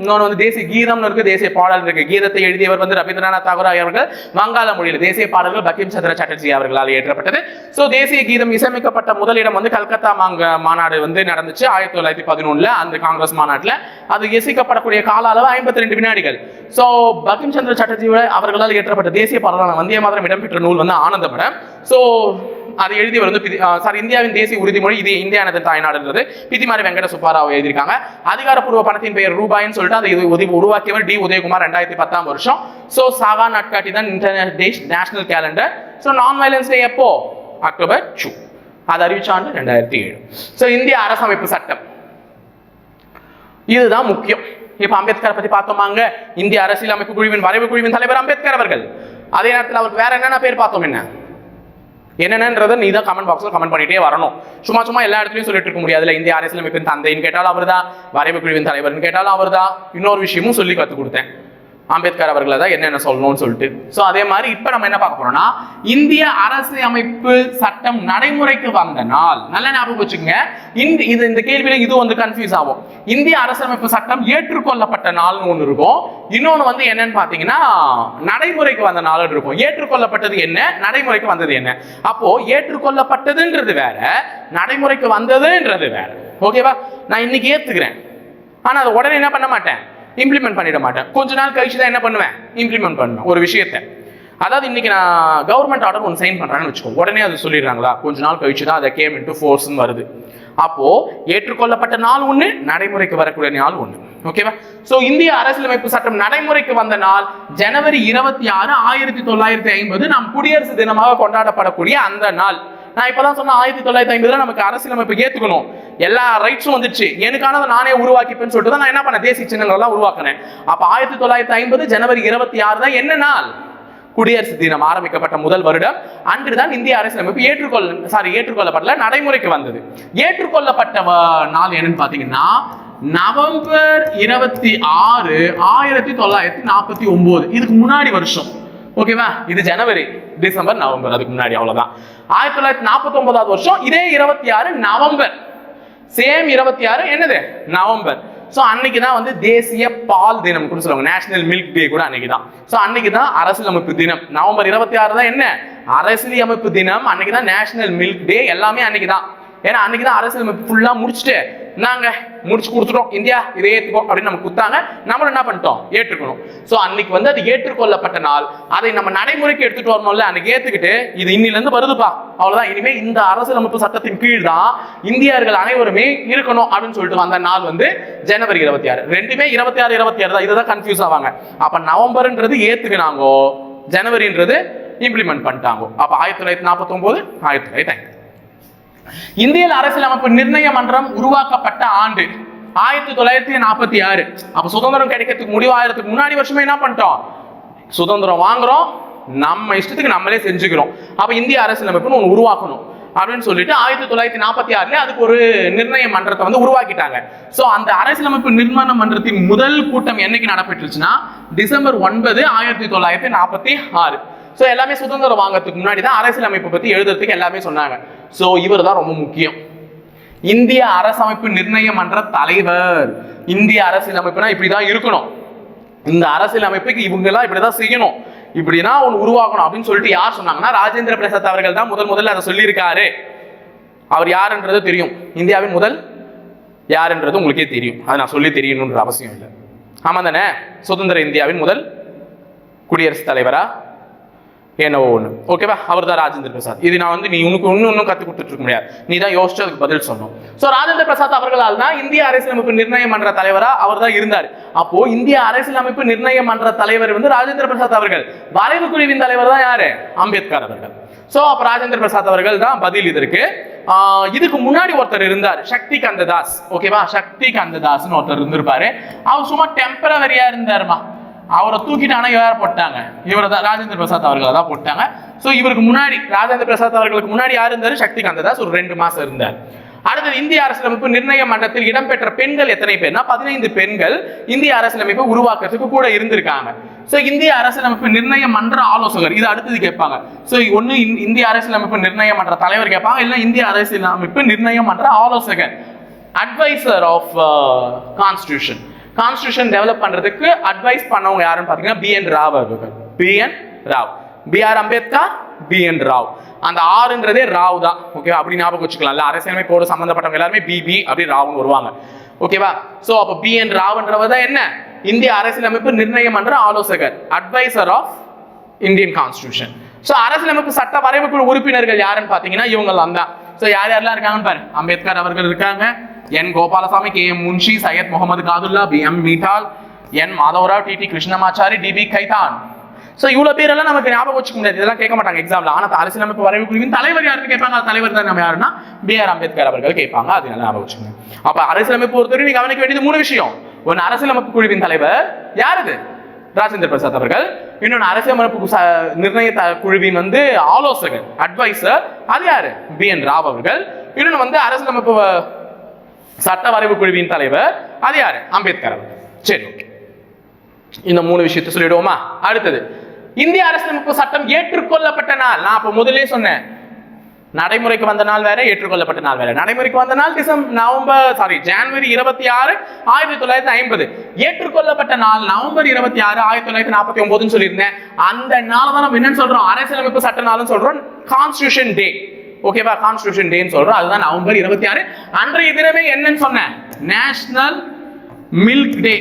இன்னொன்று வந்து தேசிய கீதம்னு இருக்கு தேசிய பாடல் இருக்கு. கீதத்தை எழுதியவர் வந்து ரவீந்திரநாத் தாகூர் அவர்கள் வங்காள மொழியில் தேசிய பாடல்கள் பக்கிம் சந்திர சாட்டர்ஜி அவர்களால் இயற்றப்பட்டது. ஸோ தேசிய கீதம் இசையமைக்கப்பட்ட முதலிடம் வந்து கல்கத்தா மாங்க மாநாடு வந்து நடந்துச்சு ஆயிரத்தி தொள்ளாயிரத்தி பதினொன்னுல அந்த காங்கிரஸ் மாநாட்டில். அது இசைக்கப்படக்கூடிய கால அளவு ஐம்பத்தி ரெண்டு வினாடிகள். ஸோ பக்கிம் சந்திர சாட்டர்ஜி அவர்களால் இயற்றப்பட்ட தேசிய பாடலான வந்திய மாதிரம் இடம்பெற்ற நூல் வந்து ஆனந்தபடம் ஸோ அதை எழுதியவர் வந்து சார் இந்தியாவின் தேசிய உறுதிமொழி இது இந்தியானது தாய்நாடுன்றது. பிதிமாரி வெங்கட சுப்பாராவை எழுதியிருக்காங்க. அதிகாரப்பூர்வ பணத்தின் பெயர் ரூபாய்ன்னு சொல்லிட்டு அதை உதவி உருவாக்கியவர் டி. உதயகுமார் ரெண்டாயிரத்தி பத்தாம் வருஷம். ஸோ சாகா நாட்காட்டி தான் international calendar so non violence day எப்போ? அக்டோபர் டூ அது அறிவிச்ச ஆண்டு ரெண்டாயிரத்தி ஏழு. ஸோ இந்திய அரசமைப்பு சட்டம். இதுதான் முக்கியம். இப்ப அம்பேத்கர் பத்தி பார்த்தோமாங்க. இந்திய அரசியல் அமைப்பு குழுவின் வரைவு குழுவின் தலைவர் அம்பேத்கர் அவர்கள். அதே நேரத்தில் அவருக்கு வேற என்னென்ன பேர் பார்த்தோம் என்ன? என்னென்னன்றதை நீ தான் கமெண்ட் பாக்ஸில் கமெண்ட் பண்ணிட்டே வரணும். சும்மா சும்மா எல்லா இடத்துலையும் சொல்லிட்டு இருக்க முடியாதுல இந்திய அரசியலமைப்பின் தந்தைன்னு கேட்டாலும் அவர்தான் வரைவு குழுவின் தலைவர்னு கேட்டாலும் அவர்தான். இன்னொரு விஷயமும் சொல்லி கற்றுக் கொடுத்தேன். அம்பேத்கர் அவர்களை தான் என்னென்ன சொல்லணும்னு சொல்லிட்டு. ஸோ அதே மாதிரி இப்போ நம்ம என்ன பார்க்க போறோம்னா இந்திய அரசியலமைப்பு சட்டம் நடைமுறைக்கு வந்த நாள். நல்ல ஞாபகம் வச்சுங்க இந்த இது இந்த கேள்வியில இது வந்து கன்ஃபியூஸ் ஆகும். இந்திய அரசமைப்பு சட்டம் ஏற்றுக்கொள்ளப்பட்ட நாள்னு ஒன்று இருக்கும். இன்னொன்று வந்து என்னன்னு பார்த்தீங்கன்னா நடைமுறைக்கு வந்த நாள் இருக்கும். ஏற்றுக்கொள்ளப்பட்டது என்ன? நடைமுறைக்கு வந்தது என்ன? அப்போ ஏற்றுக்கொள்ளப்பட்டதுன்றது வேற நடைமுறைக்கு வந்ததுன்றது வேற. ஓகேவா நான் இன்னைக்கு ஏத்துக்கிறேன். ஆனா அதை உடனே என்ன பண்ண மாட்டேன்? இம்ப்ளிமெண்ட் பண்ணிட மாட்டேன். கொஞ்ச நாள் கழிச்சு தான் என்ன பண்ணுவேன்? இம்ப்ளிமெண்ட் பண்ணுவேன். ஒரு விஷயத்தை. அதாவது இன்னைக்கு நான் கவர்மெண்ட் ஆர்டர் ஒன்று சைன் பண்ணுறேன்னு வச்சுக்கோ. உடனே அது சொல்லிடுறாங்களா? கொஞ்ச நாள் கழிச்சு தான் அதை கேம் இன்ட்டு ஃபோர்ஸ்னு வருது. அப்போ ஏற்றுக்கொள்ளப்பட்ட நாள் ஒன்று நடைமுறைக்கு வரக்கூடிய நாள் ஒன்று ஓகேவா ஸோ இந்திய அரசியலமைப்பு சட்டம் நடைமுறைக்கு வந்த நாள் ஜனவரி இருபத்தி ஆறு ஆயிரத்தி தொள்ளாயிரத்தி ஐம்பது நாம் குடியரசு தினமாக கொண்டாடப்படக்கூடிய அந்த நாள். நான் இப்பதான் சொன்ன ஆயிரத்தி தொள்ளாயிரத்தி ஐம்பதுல நமக்கு அரசியலமைப்பு ஏத்துக்கணும். எல்லா ரைட்ஸும் வந்துச்சு. எனக்கானதை நானே உருவாக்கிப்பேன்னு சொல்லிட்டு தான் நான் என்ன பண்ணேன்? தேசிய சின்னங்கள் எல்லாம் உருவாக்கினேன். அப்ப ஆயிரத்தி தொள்ளாயிரத்தி ஐம்பது ஜனவரி இருபத்தி ஆறு தான் என்ன நாள்? குடியரசு தினம் ஆரம்பிக்கப்பட்ட முதல் வருடம். அன்றுதான் இந்திய அரசியலமைப்பு ஏற்றுக்கொள் சாரி ஏற்றுக்கொள்ளப்படல நடைமுறைக்கு வந்தது. ஏற்றுக்கொள்ளப்பட்ட நாள் என்னன்னு பாத்தீங்கன்னா நவம்பர் இருபத்தி ஆறு ஆயிரத்தி தொள்ளாயிரத்தி நாற்பத்தி ஒன்பது இதுக்கு முன்னாடி வருஷம். ஓகேவா? இது ஜனவரி டிசம்பர் நவம்பர். அதுக்கு முன்னாடி அவ்வளவுதான். ஆயிரத்தி தொள்ளாயிரத்தி நாற்பத்தி ஒன்பதாவது வருஷம் இதே இருபத்தி ஆறு நவம்பர். சேம் இருபத்தி ஆறு என்னது? நவம்பர். ஸோ அன்னைக்கு தான் வந்து தேசிய பால் தினம் கூட சொல்லுவாங்க. நேஷனல் மில்க் டே கூட அன்னைக்கு தான். ஸோ அன்னைக்கு தான் அரசியலமைப்பு தினம். நவம்பர் இருபத்தி ஆறு தான் என்ன அரசியலமைப்பு தினம். அன்னைக்கு தான் நேஷனல் மில்க் டே எல்லாமே அன்னைக்கு தான். ஏன்னா அன்னைக்கு தான் அரசியலமைப்பு ஃபுல்லாக முடிச்சுட்டு நாங்க முடிச்சு கொடுத்துட்டோம். இந்தியா இதை ஏற்றுக்கோ அப்படின்னு நம்ம கொடுத்தாங்க நம்மளும் என்ன பண்ணிட்டோம்? ஏற்றுக்கணும். ஸோ அன்னைக்கு வந்து அது ஏற்றுக்கொள்ளப்பட்ட நாள். அதை நம்ம நடைமுறைக்கு எடுத்துட்டு வரணும்ல அன்னைக்கு ஏத்துக்கிட்டு இது இன்னில இருந்து வருதுப்பா. அவ்வளவுதான். இனிமே இந்த அரசியலமைப்பு சட்டத்தின் கீழ் தான் இந்தியர்கள் அனைவருமே இருக்கணும் அப்படின்னு சொல்லிட்டு வந்த நாள் வந்து ஜனவரி இருபத்தி ஆறு. ரெண்டுமே இருபத்தி ஆறு இருபத்தி ஆறு தான். இதுதான் கன்ஃபியூஸ் ஆவாங்க. அப்ப நவம்பர்ன்றது ஏத்துக்கினாங்கோ ஜனவரின்றது இம்ப்ளிமெண்ட் பண்ணிட்டாங்க. அப்ப ஆயிரத்தி தொள்ளாயிரத்தி நாற்பத்தி ஒன்பது ஆயிரத்தி தொள்ளாயிரத்தி இந்தியல் இந்திய அரசியலமைப்பு நிர்ணய மன்றம் உருவாக்கப்பட்ட ஆண்டு ஆயிரத்தி தொள்ளாயிரத்தி நாற்பத்தி ஆறு. அப்ப சுதந்திரம் கிடைக்கிறதுக்கு முடிவாயிரத்துக்கு முன்னாடி வருஷமே என்ன பண்ணிட்டோம்? சுதந்திரம் வாங்குறோம். நம்ம இஷ்டத்துக்கு நம்மளே செஞ்சுக்கிறோம். அப்ப இந்திய அரசியலமைப்புன்னு ஒன்று உருவாக்கணும். அப்படின்னு சொல்லிட்டு ஆயிரத்தி தொள்ளாயிரத்தி நாற்பத்தி ஆறுல அதுக்கு ஒரு நிர்ணய மன்றத்தை வந்து உருவாக்கிட்டாங்க. சோ அந்த அரசியலமைப்பு நிர்மாண மன்றத்தின் முதல் கூட்டம் என்னைக்கு நடைபெற்றுச்சுன்னா டிசம்பர் ஒன்பது ஆயிரத்தி தொள்ளாயிரத்தி நாற்பத்தி ஆறு. ஸோ எல்லாமே சுதந்திரம் வாங்கறதுக்கு முன்னாடி தான் அரசியலமைப்பை பத்தி எழுதுறதுக்கு எல்லாமே சொன்னாங்க. ஸோ இவர் தான் ரொம்ப முக்கியம். இந்திய அரசமைப்பு நிர்ணய மன்ற தலைவர். இந்திய அரசியலமைப்புனா இப்படிதான் இருக்கணும். இந்த அரசியலமைப்புக்கு இவங்க எல்லாம் இப்படிதான் செய்யணும். இப்படின்னா ஒன்று உருவாக்கணும் அப்படின்னு சொல்லிட்டு யார் சொன்னாங்கன்னா ராஜேந்திர பிரசாத் அவர்கள் தான் முதல் முதல்ல அதை சொல்லியிருக்காரு. அவர் யாருன்றது தெரியும். இந்தியாவின் முதல் யாருன்றது உங்களுக்கே தெரியும். அதை நான் சொல்லி தெரியணுன்ற அவசியம் இல்லை. ஆமாம் தானே? சுதந்திர இந்தியாவின் முதல் குடியரசுத் தலைவரா? என்னவோ ஒன்று ஓகேவா அவர் தான் ராஜேந்திர பிரசாத். இது நான் வந்து நீ உனக்கு ஒன்று ஒன்றும் கற்றுக் கொடுத்துட்டு இருக்க முடியாது. நீ தான் யோசிச்சு அதுக்கு பதில் சொன்னோம் ஸோ ராஜேந்திர பிரசாத் அவர்களால் தான் இந்திய அரசியலமைப்பு நிர்ணயம் மன்ற தலைவரா அவர் தான் இருந்தார். அப்போ இந்திய அரசியலமைப்பு நிர்ணயம் மன்ற தலைவர் வந்து ராஜேந்திர பிரசாத் அவர்கள். வரைவு குழுவின் தலைவர் தான் யாரு? அம்பேத்கர் அவர்கள். ஸோ அப்போ ராஜேந்திர பிரசாத் அவர்கள் தான் பதில் இதற்கு. ஆஹ் இதுக்கு முன்னாடி ஒருத்தர் இருந்தார். சக்தி கந்ததாஸ் ஓகேவா சக்தி கந்ததாஸ்னு ஒருத்தர் இருந்திருப்பாரு. அவர் சும்மா டெம்பரவரியா இருந்தாருமா? அவரை தூக்கிட்டு ஆனால் யார் போட்டாங்க. இவரை தான் ராஜேந்திர பிரசாத் அவர்களை தான் போட்டாங்க. ஸோ இவருக்கு முன்னாடி ராஜேந்திர பிரசாத் அவர்களுக்கு முன்னாடி யார் இருந்தார்? சக்திகாந்த தாஸ். ஒரு ரெண்டு மாதம் இருந்தார். அடுத்தது இந்திய அரசியலமைப்பு நிர்ணய மன்றத்தில் இடம்பெற்ற பெண்கள் எத்தனை பேர்னா பதினைந்து பெண்கள் இந்திய அரசியலமைப்பை உருவாக்குறதுக்கு கூட இருந்திருக்காங்க. ஸோ இந்திய அரசியலமைப்பு நிர்ணய மன்ற ஆலோசகர் இது அடுத்தது கேட்பாங்க. ஸோ ஒன்று இந்திய அரசியலமைப்பு நிர்ணய மன்ற தலைவர் கேட்பாங்க இல்லை இந்திய அரசியலமைப்பு நிர்ணய மன்ற ஆலோசகர் advisor of constitution constitution develop பண்றதுக்கு அட்வைஸ் பண்ணவங்க யாருன்னு பார்த்தீங்கன்னா பி என் ராவ் அவர்கள். B N Rau B R Ambedkar B N Rau அந்த ஆறுன்றதே ராவ் தான். ஓகேவா அப்படி ஞாபகம் வச்சுக்கலாம்ல. அரசியலமைப்போடு சம்பந்தப்பட்டவங்க எல்லாருமே பிபி அப்படி ராவ்னு வருவாங்க. ஓகேவா சோ அப்போ பி என் ராவ்ன்றவர் தான் என்ன? இந்திய அரசியலமைப்பு நிர்ணயம் பண்ற ஆலோசகர் advisor of Indian constitution so அரசியலமைப்பு சட்ட வரைவுக்குழு உறுப்பினர்கள் யாருன்னு பார்த்தீங்கன்னா இவங்கெல்லாம் தான். ஸோ யார் யாரெல்லாம் இருக்காங்கன்னு பாரு? அம்பேத்கர் அவர்கள் இருக்காங்க. N Gopalaswami K M Munshi Syed Mohammad Saadulla B M Mitter N Madhavarao T T Krishnamachari D P Khaitan. So இவ்வளோ பேரெல்லாம் நமக்கு ஞாபகம் வச்சுக்க முடியாது. இதெல்லாம் கேட்க மாட்டாங்க எக்ஸாம்ல ஆனால் அரசியலமைப்பு வரைவு குழுவின் தலைவர் யாருன்னு கேட்பாங்க? அந்த தலைவர் தான் நம்ம யாருன்னா? பி ஆர் அம்பேத்கர் அவர்கள் கேட்பாங்க. அது நல்லா ஞாபகம் வச்சுக்கோங்க. அப்போ அரசியலமைப்பு ஒருத்தர் நீ கவனிக்க வேண்டியது மூணு விஷயம். ஒன்னு அரசியலமைப்பு குழுவின் தலைவர் யாருது ராஜேந்திர பிரசாத் அவர்கள். இன்னொன்று அரசியலமைப்பு ச- நிர்ணய த- குழுவின் வந்து ஆலோசகர் அட்வைசர் அது யாரு? பி என் ராவ் அவர்கள். இன்னொன்று வந்து அரசியலமைப்பு சட்ட வரைவு குழுவின் தலைவர் அது யாரு? அம்பேத்கர் சரி இந்த மூணு விஷயத்தை சொல்லிடுவோமா? அடுத்தது இந்திய அரசியலமைப்பு சட்டம் ஏற்றுக்கொள்ளப்பட்ட நாள். நான் அப்ப முதலே சொன்னேன் நடைமுறைக்கு வந்த நாள் வேற ஏற்றுக்கொள்ளப்பட்ட நாள் வேற. நடைமுறைக்கு வந்த நாள் டிசம்பர் நவம்பர் சாரி ஜனவரி இருபத்தி ஆறு ஆயிரத்தி தொள்ளாயிரத்தி ஐம்பது. ஏற்றுக்கொள்ளப்பட்ட நாள் நவம்பர் இருபத்தி ஆறு ஆயிரத்தி தொள்ளாயிரத்தி நாற்பத்தி ஒன்பதுன்னு சொல்லியிருந்தேன். அந்த நாள் தான் நம்ம என்னன்னு சொல்றோம்? அரசியலமைப்பு சட்ட நாள்னு சொல்றோம். கான்ஸ்டியூஷன் டே ஓகேவா கான்ஸ்டியூஷன் டேன்னு சொல்றோம். அதுதான் நவம்பர் இருபத்தி ஆறு. அன்றைய தினமே என்னன்னு சொன்னேன்? National milk day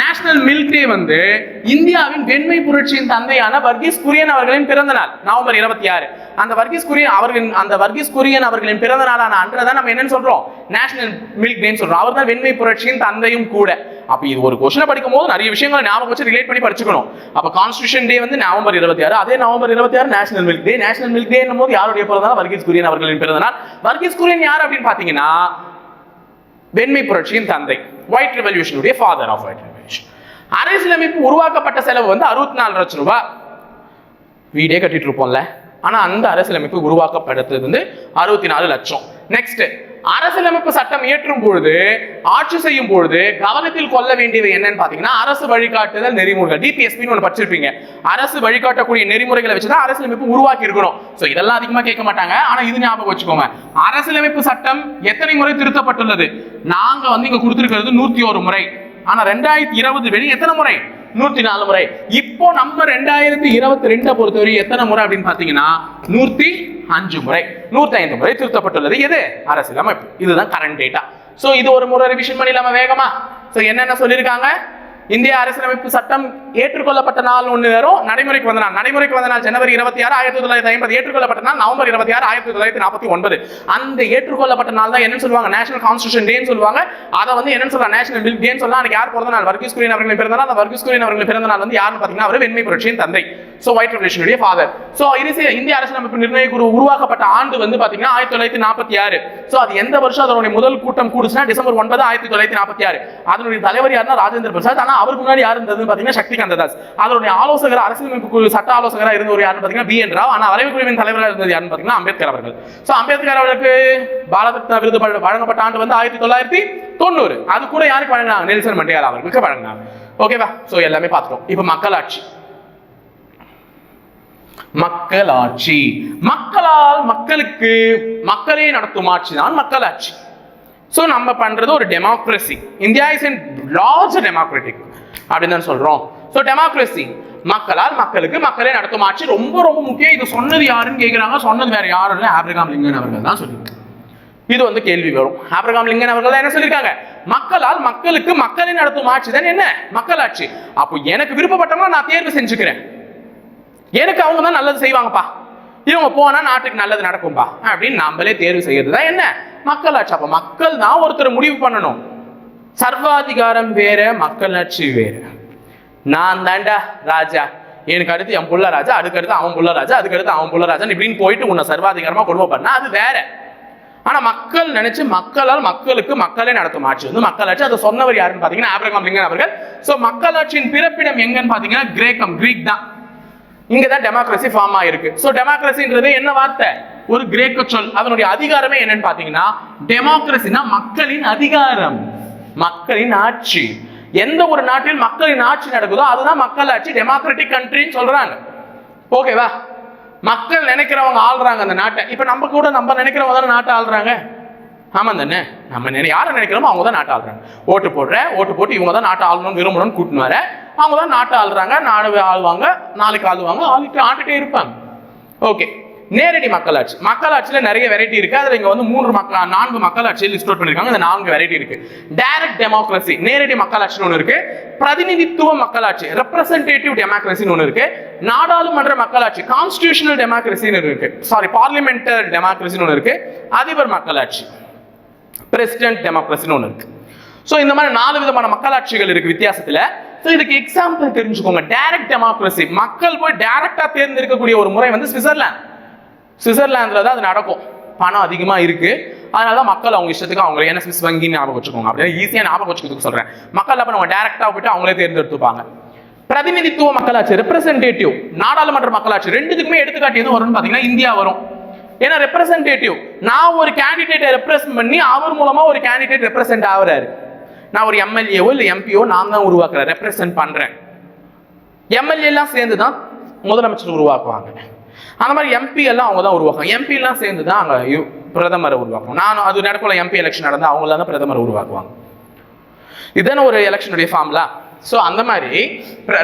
national milk day வந்து இந்தியாவின் வெண்மை புரட்சியின் தந்தையான வர்கீஸ் குரியன் அவர்களின் பிறந்த நாள் நவம்பர் இருபத்தி ஆறு. அந்த வர்கீஸ் குரியன் அவர்களின் அந்த வர்கீஸ் குரியன் அவர்களின் பிறந்த நாளான அன்றை தான் நம்ம என்னன்னு சொல்றோம்? நேஷனல் மில்க் டேன்னு சொல்றோம். அவர் தான் வெண்மை புரட்சியின் தந்தையும் கூட. அப்ப இது ஒரு கொஸ்டினை படிக்கும் போது நிறைய விஷயங்களை ஞாபகம் வச்சு ரிலேட் பண்ணி படிச்சுக்கணும். அப்ப கான்ஸ்டியூஷன் டே வந்து நவம்பர் இருபத்தி ஆறு அதே நவம்பர் இருபத்தி ஆறு national milk day national milk day போது யாருடைய பிறந்த நாள் வர்கீஸ் குரியன் அவர்களின் பிறந்த நாள் வர்கீஸ் குரியன் யார் அப்படின்னு பாத்தீங்கன்னா வெண்மை புரட்சியின் தந்தை ஒயிட் ரெவல்யூஷனுடைய ஃபாதர் ஆஃப் ஒயிட் ரெவல்யூஷன் அரசியலமைப்பு உருவாக்கப்பட்ட செலவு வந்து அறுபத்தி நாலு லட்சம் ரூபாய் வீடே கட்டிட்டு இருப்போம்ல. ஆனால் அந்த அரசியலமைப்பு உருவாக்கப்படுறது வந்து அறுபத்தி நாலு லட்சம். நெக்ஸ்ட் அரசியலமைப்பு சட்டம் இயற்றும் பொழுது ஆட்சி செய்யும் பொழுது கவனத்தில் கொள்ள வேண்டியது என்னன்னு பாத்தீங்கன்னா அரசு வழிகாட்டுதல் நெறிமுறைகள். டிபிஎஸ்பின்னு ஒன்று படிச்சிருப்பீங்க. அரசு வழிகாட்டக்கூடிய நெறிமுறைகளை வச்சுதான் அரசியலமைப்பு உருவாக்கி இருக்கணும். சோ இதெல்லாம் அதிகமா கேட்க மாட்டாங்க. ஆனா இது ஞாபகம் வச்சுக்கோங்க. அரசியலமைப்பு சட்டம் எத்தனை முறை திருத்தப்பட்டுள்ளது? நாங்க வந்து இங்க கொடுத்திருக்கிறது நூத்தி ஒரு முறை. ஆனா ரெண்டாயிரத்தி இருபது வெளி எத்தனை முறை? நூத்தி நாலு முறை. இப்போ நம்ம ரெண்டாயிரத்தி இருபத்தி ரெண்டை பொறுத்தவரை எத்தனை முறை அப்படின்னு பாத்தீங்கன்னா நூத்தி அஞ்சு முறை. நூத்தி ஐந்து முறை திருத்தப்பட்டுள்ளது. எது? அரசியலமைப்பு. இதுதான் கரண்ட் டேட்டா சோ இது ஒரு முறை ரிவிஷன் பண்ணிடலாமா? வேகமா? சோ என்னென்ன சொல்லியிருக்காங்க? இந்திய அரசியலமைப்பு சட்டம் ஏற்றுக்கொள்ளப்பட்ட நாள் ஒன்று வரும். நடைமுறைக்கு வந்த நாள். நடைமுறைக்கு வந்த நாள் ஜனவரி இருபத்தி ஆறு ஆயிரத்தி தொள்ளாயிரத்தி ஐம்பது. ஏற்றுக்கொள்ளப்பட்ட நாள் நவம்பர் இருபத்தி ஆறு ஆயிரத்தி தொள்ளாயிரத்தி நாற்பத்தி ஒன்பது. அந்த ஏற்றுக்கொள்ளப்பட்ட நாள் தான் என்னன்னு சொல்லுவாங்க. நேஷனல் கான்ஸ்டியூஷன் டேன்னு சொல்லுவாங்க. அதை வந்து என்னன்னு சொல்றாங்க நேஷனல் மில்க் டேன்னு சொல்லலாம் அன்னைக்கு யார் பிறந்த நாள்? வர்கீஸ் குரியன் அவர்களின் பிறந்த நாள். அந்த வர்கீஸ் குரியன் அவர்களின் பிறந்த நாள் வந்து யாருன்னு பார்த்தீங்கன்னா அவர் வெண்மை புரட்சியின் தந்தை. சோ ஒயிட் ரெவல்யூஷனுடைய ஃபாதர் ஸோ இது இந்திய அரசியலமைப்பு நிர்ணய குழு உருவாக்கப்பட்ட ஆண்டு வந்து பார்த்தீங்கன்னா ஆயிரத்தி தொள்ளாயிரத்தி நாற்பத்தி ஆறு. சோ அது எந்த வருஷம் அதனுடைய முதல் கூட்டம் கூடுச்சுன்னா டிசம்பர் ஒன்பது ஆயிரத்தி தொள்ளாயிரத்தி நாற்பத்தி ஆறு. அதனுடைய தலைவர் யாருன்னா ராஜேந்திர பிரசாத். ஆனா அவருக்கு முன்னாடி யார் இருந்ததுன்னு பாத்தீங்கன்னா சக்திகாந்த தாஸ். அதனுடைய ஆலோசகர் அரசியலமைப்பு குழு சட்ட ஆலோசகராக இருந்தவர் யாருன்னு பாத்தீங்கன்னா பி என் ராவ். ஆனால் வரைவு குழுவின் தலைவராக இருந்தது யாருன்னு பாத்தீங்கன்னா அம்பேத்கர் அவர்கள். சோ அம்பேத்கர் அவர்களுக்கு பாரத ரத்னா விருது வழங்கப்பட்ட ஆண்டு வந்து ஆயிரத்தி தொள்ளாயிரத்தி தொண்ணூறு. அது கூட யாருக்கு வழங்கினாங்க? நெல்சன் மண்டேலா அவர்களுக்கு வழங்கினாங்க. ஓகேவா சோ எல்லாமே பார்த்துட்டோம். இப்போ மக்களாட்சி. மக்களாட்சி. மக்களால் மக்களுக்கு மக்களே நடத்தும் ஆட்சி தான் மக்களாட்சி. ஸோ நம்ம பண்றது ஒரு democracy India is in large democratic அப்படின்னு தான் சொல்றோம். ஸோ டெமோக்ரஸி மக்களால் மக்களுக்கு மக்களே நடத்தும் ஆட்சி ரொம்ப ரொம்ப முக்கியம். இது சொன்னது யாருன்னு கேட்குறாங்க சொன்னது வேற யாரும் இல்லை. ஆப்ரகாம் லிங்கன் அவர்கள் தான் சொல்லியிருக்காங்க. இது வந்து கேள்வி வரும். ஆப்ரகாம் லிங்கன் அவர்கள் தான் என்ன சொல்லியிருக்காங்க? மக்களால் மக்களுக்கு மக்களே நடத்தும் ஆட்சி தான் என்ன? மக்களாட்சி. அப்போ எனக்கு விருப்பப்பட்டவங்க நான் தேர்வு செஞ்சுக்கிறேன். எனக்கு அவங்க தான் நல்லது செய்வாங்கப்பா. இவங்க போனா நாட்டுக்கு நல்லது நடக்கும்பா. அப்படின்னு நாமளே தேர்வு செய்யறது தான் என்ன? மக்களாட்சி. அப்ப மக்கள் தான் ஒருத்தர் முடிவு பண்ணணும். சர்வாதிகாரம் வேற மக்களாட்சி வேற. நான் தாண்டா ராஜா. எனக்கு அடுத்து என் புள்ள ராஜா அதுக்கு அடுத்து அவன் புள்ள ராஜா அதுக்கடுத்து அவன் புள்ள ராஜா இப்படின்னு போயிட்டு உன்னை சர்வாதிகாரமா கொடுமை பண்ணா அது வேற. ஆனா மக்கள் நினைச்சு மக்களால் மக்களுக்கு மக்களே நடத்தும் ஆட்சி வந்து மக்களாட்சி. அதை சொன்னவர் யாருன்னு பாத்தீங்கன்னா ஆப்ரகாம் லிங்கன் அவர்கள். சோ மக்களாட்சியின் பிறப்பிடம் எங்கன்னு பாத்தீங்கன்னா கிரேக்கம் கிரீக் தான். இங்க தான் டெமோக்ரஸி ஃபார்ம் ஆயிருக்கு. ஸோ டெமோக்ரஸின்றது என்ன வார்த்தை? ஒரு கிரேக்க சொல். அதனுடைய அதிகாரமே என்னன்னு பாத்தீங்கன்னா டெமோக்ரஸினா மக்களின் அதிகாரம். மக்களின் ஆட்சி. எந்த ஒரு நாட்டில் மக்களின் ஆட்சி நடக்குதோ அதுதான் மக்கள் ஆட்சி டெமோக்ராட்டிக் கண்ட்ரின்னு சொல்றாங்க. ஓகேவா மக்கள் நினைக்கிறவங்க ஆள்றாங்க அந்த நாட்டை. இப்ப நம்ம கூட நம்ம நினைக்கிறவங்க தானே நாட்டை ஆள்றாங்க? ஆமா தானே? நம்ம நினை யாரை நினைக்கிறோமோ அவங்க தான் நாட்டை ஆள்றாங்க. ஓட்டு போடுற ஓட்டு போட்டு இவங்க தான் நாட்டை ஆளணும்னு விரும்பணும்னு கூட்டின்னு வர அவங்க தான் நாட்டை ஆள்றாங்க நாடு ஆளுவாங்க நாளைக்கு ஆளுவாங்க ஆளுக்கு ஆண்டுட்டே இருப்பாங்க. ஓகே நேரடி மக்களாட்சி. மக்களாட்சியில் நிறைய வெரைட்டி இருக்கு. அதில் இங்கே வந்து மூன்று மக்கள் நான்கு மக்களாட்சி லிஸ்ட் அவுட் பண்ணியிருக்காங்க இந்த நான்கு வெரைட்டி இருக்கு. டைரக்ட் டெமோக்ரஸி நேரடி மக்களாட்சின்னு ஒன்று இருக்கு. பிரதிநிதித்துவ மக்களாட்சி ரெப்ரசன்டேட்டிவ் டெமோக்ரஸின்னு ஒன்று இருக்கு. நாடாளுமன்ற மக்களாட்சி கான்ஸ்டியூஷனல் டெமோக்ரஸின்னு இருக்கு. சாரி பார்லிமெண்டர் டெமோக்ரஸின்னு ஒன்று இருக்கு. அதிபர் மக்களாட்சி பிரசிடென்ட் டெமோக்ரஸின்னு ஒன்று இருக்கு. ஸோ இந்த மாதிரி நாலு விதமான மக்களாட்சிகள் இருக்கு வித்தியாசத்தில். ஸோ இதுக்கு எக்ஸாம்பிள் தெரிஞ்சுக்கோங்க. டைரக்ட் டெமோக்ரஸி மக்கள் போய் டைரக்டா தேர்ந்தெடுக்கக்கூடிய ஒரு முறை வந்து சுவிட்சர்லாந்து சுவிட்சர்லாந்துல தான் அது நடக்கும். பணம் அதிகமா இருக்கு. அதனால தான் மக்கள் அவங்க இஷ்டத்துக்கு அவங்க என்ன சுவிஸ் வங்கி ஞாபகம் வச்சுக்கோங்க. அப்படின்னா ஈஸியாக ஞாபகம் வச்சுக்கிறதுக்கு சொல்றேன். மக்கள் அப்ப நம்ம டேரக்டா போயிட்டு அவங்களே தேர்ந்தெடுத்துப்பாங்க. பிரதிநிதித்துவ மக்களாட்சி ரெப்ரசன்டேட்டிவ் நாடாளுமன்ற மக்களாட்சி ரெண்டுத்துக்குமே எடுத்துக்காட்டு எது வரும்னு பாத்தீங்கன்னா இந்தியா வரும். ஏன்னா ரெப்ரசன்டேட்டிவ் நான் ஒரு கேண்டிடேட்டை ரெப்ரசன்ட் பண்ணி அவர் மூலமா ஒரு கேண்டிடேட் ரெப்ரசென்ட் ஆகுறாரு. நான் ஒரு எம்எல்ஏவோ இல்லை எம்பியோ நான் தான் உருவாக்குறேன் ரெப்ரசன்ட் பண்ணுறேன் எம்எல்ஏ எல்லாம் சேர்ந்து தான் முதலமைச்சர் உருவாக்குவாங்க. அந்த மாதிரி எம்பி எல்லாம் அவங்க தான் உருவாக்குவாங்க. எம்பிலாம் சேர்ந்து தான் அங்கே பிரதமரை உருவாக்கும் நான் அது நடக்கல எம்பி எலெக்ஷன் நடந்தால் அவங்கள தான் பிரதமரை உருவாக்குவாங்க. இதுதானே ஒரு எலெக்ஷனுடைய ஃபார்ம்லா ஸோ அந்த மாதிரி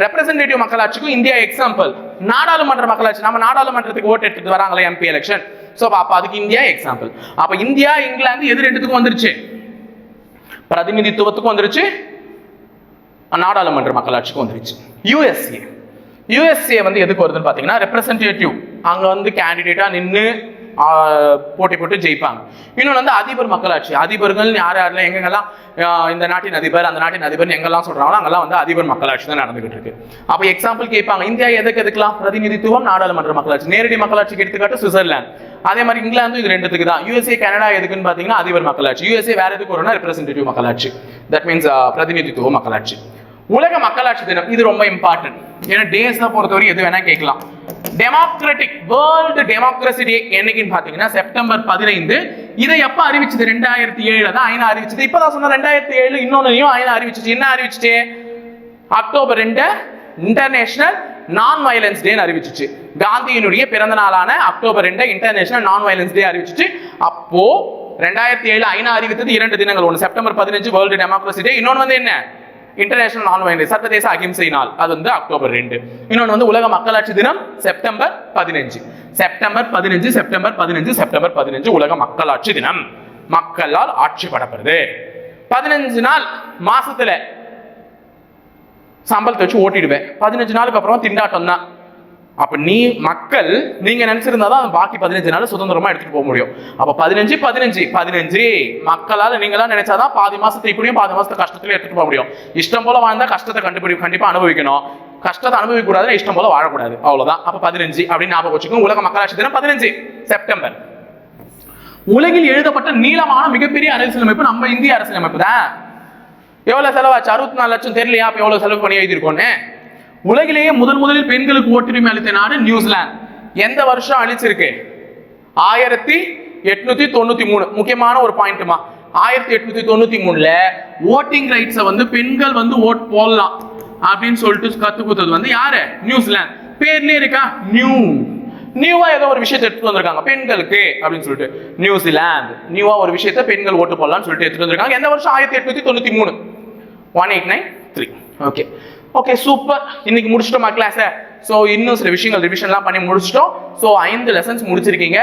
ரெப்ரசன்டேட்டிவ் மக்களாட்சிக்கும் இந்தியா எக்ஸாம்பிள் நாடாளுமன்ற மக்களாட்சி நம்ம நாடாளுமன்றத்துக்கு ஓட்டு எடுத்துட்டு வராங்களே எம்பி எலெக்ஷன் ஸோ அப்போ அதுக்கு இந்தியா எக்ஸாம்பிள் அப்போ இந்தியா இங்கிலாந்து எது ரெண்டுத்துக்கும் வந்துருச்சு. பிரதிநிதித்துவத்துக்கும் வந்துருச்சு. நாடாளுமன்ற மக்களாட்சிக்கும் வந்துருச்சு. யூஎஸ்ஏ யூஎஸ்ஏ வந்து எதுக்கு வருதுன்னு பார்த்தீங்கன்னா ரெப்ரசன்டேட்டிவ் அங்கே வந்து கேண்டிடேட்டாக நின்று போட்டி போட்டு ஜெயிப்பாங்க. இன்னொன்று வந்து அதிபர் மக்களாட்சி. அதிபர்கள் யார் யாரெல்லாம் எங்கெங்கெல்லாம் இந்த நாட்டின் அதிபர் அந்த நாட்டின் அதிபர் எங்கெல்லாம் சொல்கிறாங்களோ அங்கெல்லாம் வந்து அதிபர் மக்களாட்சி தான் நடந்துகிட்டு இருக்கு. அப்போ எக்ஸாம்பிள் கேட்பாங்க. இந்தியா எதுக்கு எதுக்கலாம் பிரதிநிதித்துவம் நாடாளுமன்ற மக்களாட்சி. நேரடி மக்களாட்சிக்கு எடுத்துக்காட்டு சுவிட்சர்லாந்து அதே மாதிரி இங்கிலாந்து இது ரெண்டுத்துக்கு தான். யூஎஸ்ஏ கனடா எதுக்குன்னு பார்த்தீங்கன்னா அதிபர் மக்களாட்சி. யூஎஸ்ஏ வேற எதுக்கு வரும்னா ரெப்ரஸன்டேட்டிவ் மக்களாட்சி. தட் மீன்ஸ் பிரதிநிதித்துவ மக்களாட்சி. உலக மக்களாட்சி தினம் இது ரொம்ப இம்பார்ட்டன்ட் ஏன்னா டேஸ்ல பொறுத்தவரை எது வேணா கேட்கலாம். டெமோக்ராட்டிக் வேர்ல்டு டெமோக்ரஸி டே என்னைக்குன்னு பாத்தீங்கன்னா செப்டம்பர் பதினைந்து. இதை எப்ப அறிவிச்சது? ரெண்டாயிரத்தி ஏழுல தான் ஐநா அறிவிச்சது. இப்பதான் சொன்ன ரெண்டாயிரத்தி ஏழு இன்னொன்னையும் ஐநா அறிவிச்சிச்சு. என்ன அறிவிச்சிச்சு? அக்டோபர் ரெண்டு இன்டர்நேஷனல் நான் வயலன்ஸ் டேன்னு அறிவிச்சிச்சு. காந்தியினுடைய பிறந்த நாளான அக்டோபர் ரெண்டு இன்டர்நேஷனல் நான் வயலன்ஸ் டே அறிவிச்சிச்சு. அப்போ ரெண்டாயிரத்தி ஏழு ஐநா அறிவித்தது இரண்டு தினங்கள். ஒன்று செப்டம்பர் பதினஞ்சு வேர்ல்டு டெமோக்ரஸி டே இன்னொன்று வந்து என்ன? இன்டர்நேஷனல் நான் வயலன்ஸ் சர்வதேச அகிம்சை நாள். அது வந்து அக்டோபர் ரெண்டு. இன்னொன்று வந்து உலக மக்களாட்சி தினம் செப்டம்பர் பதினஞ்சு. செப்டம்பர் பதினஞ்சு செப்டம்பர் பதினஞ்சு செப்டம்பர் பதினஞ்சு உலக மக்களாட்சி தினம். மக்களால் ஆட்சி படப்படுது பதினஞ்சு நாள் மாசத்துல சம்பளத்தை வச்சு ஓட்டிடுவேன். பதினஞ்சு நாளுக்கு அப்புறம் திண்டாட்டம் தான் அப்ப நீ மக்கள் நீங்க நினைச்சிருந்தா தான் பாக்கி பதினஞ்சு நாள் சுதந்திரமா எடுத்துட்டு போக முடியும். அப்ப பதினஞ்சு பதினஞ்சு பதினஞ்சு மக்களால நீங்களா நினைச்சாதான் பாதி மாசத்தை இப்படியும் பாதி மாசத்தை கஷ்டத்துல எடுத்துட்டு போக முடியும். இஷ்டம் போல வாழ்ந்தா கஷ்டத்தை கண்டுபிடி கண்டிப்பா அனுபவிக்கணும். கஷ்டத்தை அனுபவிக்க இஷ்டம் போல வாழக்கூடாது. அவ்வளவுதான். அப்ப பதினஞ்சு அப்படின்னு ஞாபகம் வச்சுக்கோங்க. உலக மக்களாட்சி தினம் பதினஞ்சு செப்டம்பர். உலகில் எழுதப்பட்ட நீளமான மிகப்பெரிய அரசியலமைப்பு நம்ம இந்திய அரசியலமைப்பு தான். எவ்வளவு செலவாச்சு? அறுபத்தி நாலு லட்சம் தெரியலையா? அப்ப எவ்வளவு செலவு பண்ணி எழுதியிருக்கோன்னு? உலகிலேயே முதல் முதலில் பெண்களுக்கு ஓட்டுரிமை அளித்த நாடு நியூசிலாந்து. எந்த வருஷம் அழிச்சிருக்கு? ஆயிரத்தி எட்நூத்தி தொண்ணூத்தி மூணு. முக்கியமான ஒரு பாயிண்ட்டுமா ஆயிரத்தி எட்நூத்தி தொண்ணூத்தி மூணுல ஓட்டிங் ரைட்ஸை வந்து பெண்கள் வந்து ஓட் போடலாம் அப்படின்னு சொல்லிட்டு கத்து கொடுத்தது வந்து யாரு? நியூசிலாந்து. பேர்லயே இருக்கா? நியூ. நியூவா ஏதோ ஒரு விஷயத்தை எடுத்துட்டு வந்திருக்காங்க. பெண்களுக்கு அப்படின்னு சொல்லிட்டு. நியூசிலாந்து. நியூவா ஒரு விஷயத்த பெண்கள் ஓட்டு போடலாம்னு சொல்லிட்டு எடுத்துட்டு வந்திருக்காங்க. எந்த வருஷம்? ஆயிரத்தி எட்நூத்தி தொண்ணூத்தி மூணு. One eight nine three okay okay super இன்னைக்கு முடிச்சிட்டோமா கிளாஸை ஸோ இன்னும் சில விஷயங்கள் ரிவிஷன்லாம் பண்ணி முடிச்சிட்டோம். ஸோ ஐந்து லெசன்ஸ் முடிச்சிருக்கீங்க.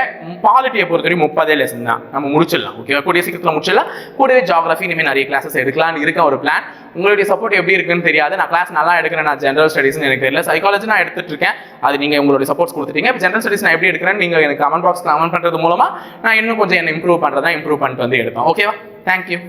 பாலிட்டியை பொறுத்தவரை முப்பதே லெசன் தான். நம்ம முடிச்சிடலாம் ஓகே கூடிய சீக்கிரத்தில் முடிச்சிடலாம். கூடவே ஜாகிரஃபி இனிமேல் நிறைய கிளாஸஸ் எடுக்கலாம்னு இருக்க ஒரு பிளான் உங்களுடைய சப்போர்ட் எப்படி இருக்குன்னு தெரியாது. நான் கிளாஸ் நல்லா எடுக்கிறேன் நான் ஜென்ரல் ஸ்டடிஸ்னு எனக்கு தெரியல. சைக்காலஜி நான் எடுத்துட்டு இருக்கேன். அது நீங்கள் உங்களுடைய சப்போர்ட்ஸ் கொடுத்துட்டீங்க. இப்போ ஜென்ரல் ஸ்டடிஸ் நான் எப்படி எடுக்கிறேன்னு நீங்கள் எனக்கு கமெண்ட் பாக்ஸ் கமெண்ட் பண்ணுறது மூலமாக நான் இன்னும் கொஞ்சம் என்ன இம்ப்ரூவ் பண்ணுறதா இம்ப்ரூவ் பண்ணிட்டு வந்து எடுப்பேன். ஓகேவா தேங்க்யூ